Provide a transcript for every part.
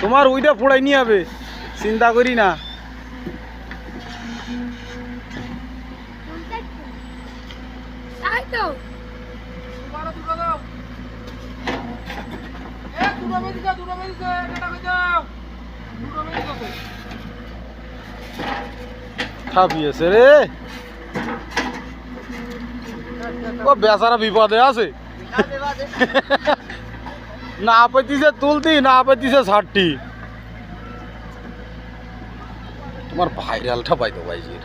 তোমার ওইটা ফোড়াই নিয়ে হবে চিন্তা করি না। ছাপিয়েছে রে। ও বেচারা বিপদে আছে। না পেতিছে তুলতি না পেতিছে ষাটটি। তোমার ভাইরালটা পাইতো ভাইজির?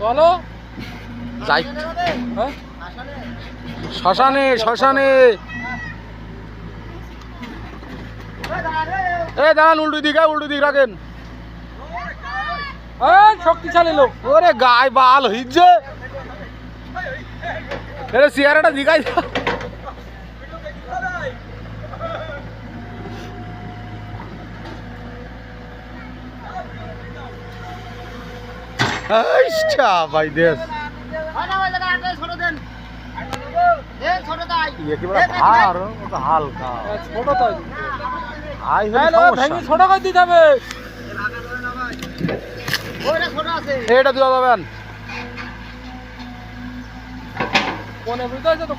চলো। হ্যাঁ? শ্মশানে শ্মশানে। এ দাঁড়ান উল্টো দিকে উল্টো দিক রাখেন। শক্তিশালী লোক। ওরে গায়ে বাল হইছে এরে চেয়ারটা দিঘাই ভাই দেশ। হালকা। ছোট তাই। হলে ভেঙে ছোট করে দিতে হবে। এটা দেওয়া যাবেন ফোনে বুঝতে তো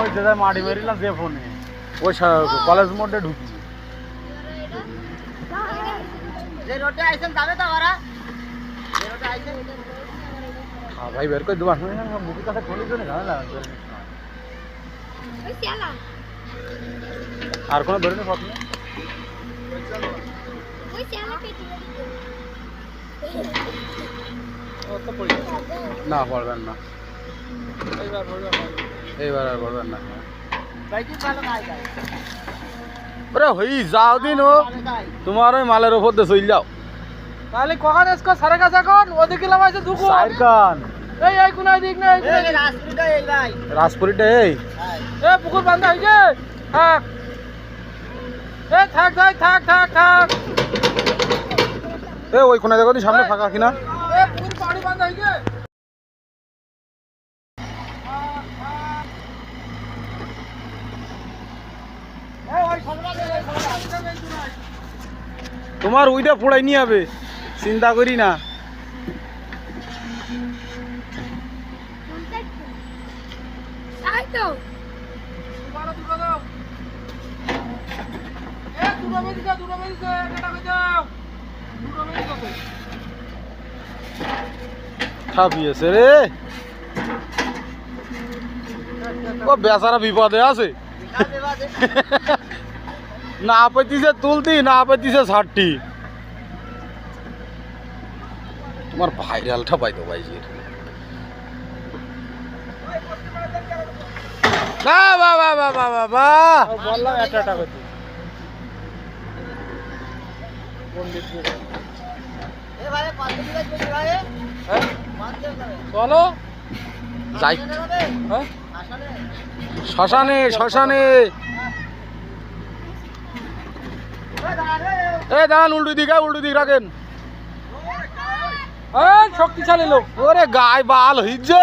ওই মাটি মেরিলাম যে ফোনে। ওই কলেজ মোড়ে ঢুকি। হ্যাঁ ভাই বের করে দেবো। মুখের কাছে খুলে ঝামেলা আর কোনো ধরে নেই প্রথমে না পড়বেন না। এইবার আর পড়বেন না। ওরে হই যাও দিন ও। তোমার ওই মালের ওপর দিয়ে চল যাও। তাহলে কখন এসকো সাড়ে কাছে এখন? ওদিকে লামাইছে দুকু সাইড কান এই এই কোনায় দিক না এই। রাজপুরিটা এই এ পুকুর বান্ধা থাক এ থাক থাক থাক থাক থাক। এ ওই কোনায় দেখো সামনে ফাঁকা কিনা। এ বান্ধা তোমার ওইটা ফোড়াই নিয়ে হবে চিন্তা করি না। তো দুটো দুটো দাও এ দুটো বেরিয়েছে দুটো বেরিয়েছে একটা টাকা দাও দুটো বেরিয়েছে ছাপিয়েছে রে। ও বেচারা বিপদে আছে। না পেতিছে তুলতি না পেতিছে ছাড়টি তোমার ভাইরালটা পাইতো ভাইজির না বাবা বাবা বাবা বললাম একটা টাকা চলো যাই। হ্যাঁ? শ্মশানে শ্মশানে। এ দাঁড়ান উল্টো দিকে উল্টো দিক রাখেন। এই শক্তিশালী লোক। ওরে গায়ে বাল হইছে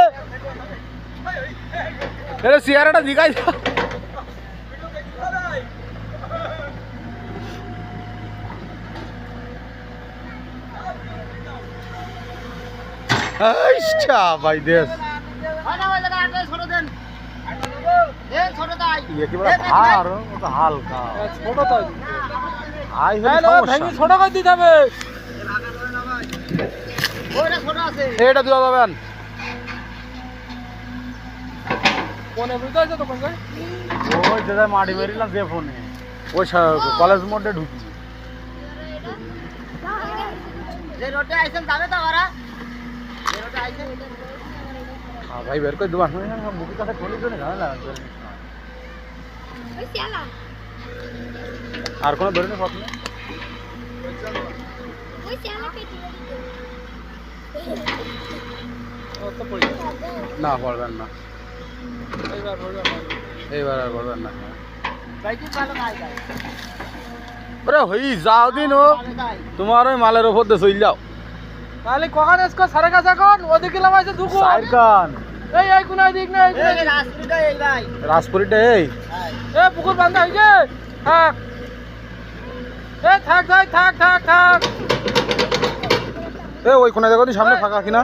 এরে চেয়ারটা দিঘাই ভাই দেশ হালকা। ছোট হ্যাঁ। ছোট করে দিতে হবে। এটা দেওয়া যাবেন তো ওই যে মাটি মেরিলাম যে ফোনে। ওই কলেজ মোড়ে ঢুকি। হ্যাঁ ভাই বের করে দেবো মুখের কাছে খুলে দিও না ঝামেলা ওই চালা আর কোনো পড়ে না পড়বেন না এইবার আর পড়বেন না ওরে হই যাও দিন ও তোমার ওই মালের ওপর দিয়ে চল যাও তাহলে কখন এসকো কাছে এখন ওদিকে লামাইছে দুকু সাইরকান। এই এই কোনায় দিক না এই রাজপুরিটা এই ভাই রাজপুরিটা এই। এ পুকুর বান্ধা হইছে থাক এ থাক থাক থাক থাক থাক। এ ওই কোনা দেখো সামনে ফাঁকা কিনা।